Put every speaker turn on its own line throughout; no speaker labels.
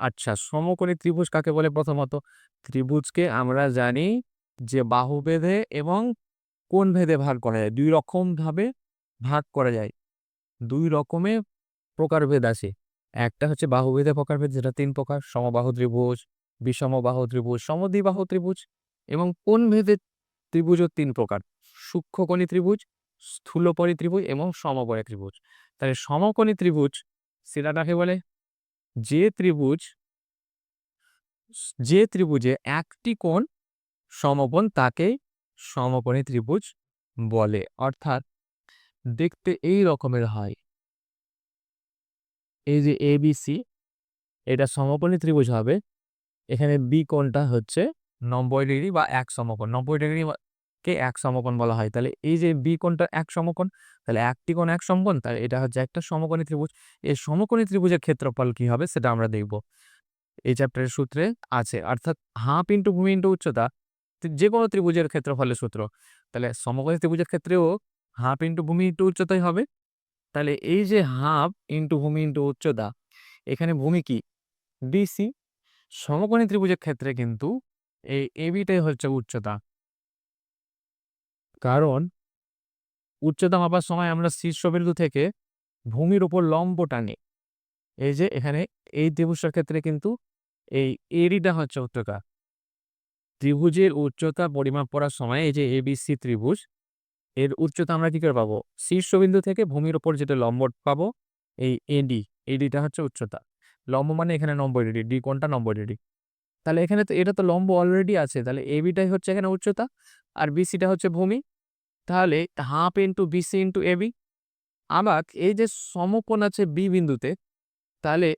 আচ্ছা সমকোণী ত্রিভুজ কাকে বলে প্রথমত? ত্রিভুজকে আমরা জানি যে বাহু ভেদে এবং কোন ভেদে ভাগ করা যায়। দুই রকম ভাবে ভাগ করা যায়। ২ রকমের প্রকারভেদ আছে। একটা হচ্ছে বাহুভেদে প্রকারভেদ যেটা তিন প্রকার। সমবাহু ত্রিভুজ, বিষমবাহু ত্রিভুজ, সমদ্বিবাহু ত্রিভুজ এবং কোন ভেদে ত্রিভুজও তিন প্রকার। সূক্ষ্মকোণী ত্রিভুজ, স্থূলপরি ত্রিভুজ এবং সমকোণী ত্রিভুজ। তাহলে সমকোণী ত্রিভুজ সেটা কাকে বলে? যে ত্রিভুজ, যে ত্রিভুজে একটি কোণ সমকোণ তাকে সমকোণী ত্রিভুজ বলে। অর্থাৎ দেখতে এই রকমের হয়। এই যে এবিসি এটা সমকোণী ত্রিভুজ হবে। এখানে বি কোণটা হচ্ছে ৯০ ডিগ্রি বা এক সমকোণ। ৯০ ডিগ্রি কে এক সমকোণ বলা হয়। তাহলে এই যে বি কোণটা এক সমকোণ, তাহলে একটি কোণ এক সমকোণ, তাহলে এটা হচ্ছে একটা সমকোণী ত্রিভুজ। এই সমকোণী ত্রিভুজের ক্ষেত্রফল কি হবে সেটা আমরা দেখব। এই চ্যাপ্টারের সূত্রে আছে। অর্থাৎ হাফ ইনটু ভূমি ইনটু উচ্চতা যে কোনো ত্রিভুজের ক্ষেত্রফলের সূত্র। তাহলে সমকোণী ত্রিভুজের ক্ষেত্রেও হাফ ইনটু ভূমি ইনটু উচ্চতাই হবে। তাহলে এই যে হাফ ইনটু ভূমি ইনটু উচ্চতা এখানে ভূমি কি? ডিসি সমকোণী ত্রিভুজের ক্ষেত্রে কিন্তু এই এবিটাই হচ্ছে উচ্চতা। কারণ উচ্চতা মাপার সময় আমরা শীর্ষবিন্দু থেকে ভূমির উপর লম্ব টানি। এই যে এখানে এই ত্রিভুজটার ক্ষেত্রে কিন্তু এই এডিটা হচ্ছে উচ্চতা। ত্রিভুজের উচ্চতা পরিমাপ করার সময় এই যে এ এবিসি ত্রিভুজ এর উচ্চতা আমরা কি করে পাবো? শীর্ষবিন্দু থেকে ভূমির ওপর যেটা লম্ব পাবো এই এডি, এডিটা হচ্ছে উচ্চতা। লম্ব মানে এখানে ৯০ ডিগ্রি, ডি কোনটা ৯০ ডিগ্রি। তাহলে এখানে তো এটা তো লম্ব অলরেডি আছে। তাহলে এবিটাই হচ্ছে এখানে উচ্চতা আর বিসিটা হচ্ছে ভূমি। তাহলে half into BC into AB. আবার এই যে সমকোণ আছে বি বিন্দুতে, তাহলে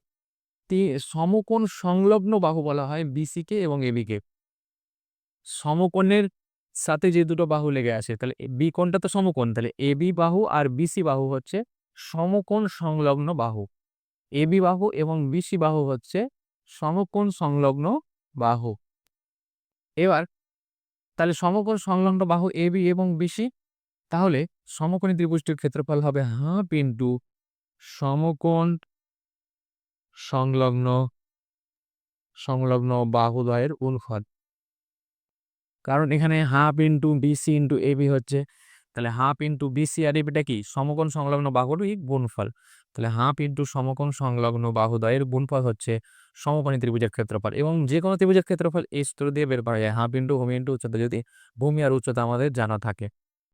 সমকোণ সংলগ্ন বাহু বলা হয় বিসিকে এবং এবিকে। সমকোণের সাথে যে দুটো বাহু লেগে আছে, তাহলে বি কোণটা তো সমকোণ, তাহলে এবি বাহু আর বিসি বাহু হচ্ছে সমকোণ সংলগ্ন বাহু। এবি বাহু এবং বিসি বাহু হচ্ছে সমকোণ সংলগ্ন বাহু। এবার তাহলে সমকোণ সংলগ্ন বাহু এ, বি এবং বিসি তাহলে সমকোণী ত্রিভুজটির ক্ষেত্রফল হবে হাফ পিন্টু সমকোণ সংলগ্ন সংলগ্ন বাহুদ্বয়ের গুণফল। কারণ এখানে half into BC A, B হচ্ছে তাহলে হাফ ইন্টু বিসি আর এটা কি সমকোণ সংলগ্ন বাহুরই গুণফল। তাহলে হাফ ইন্টু সমকোণ সংলগ্ন বাহুদয়ের গুণফল হচ্ছে সমকোণী ত্রিভুজের ক্ষেত্রফল এবং যে কোনো ত্রিভুজের ক্ষেত্রফল এই সূত্র দিয়ে বের করা যায় হাফ ইন্টু ভূমি ইন্টু উচ্চতা যদি ভূমি আর উচ্চতা আমাদের জানা থাকে।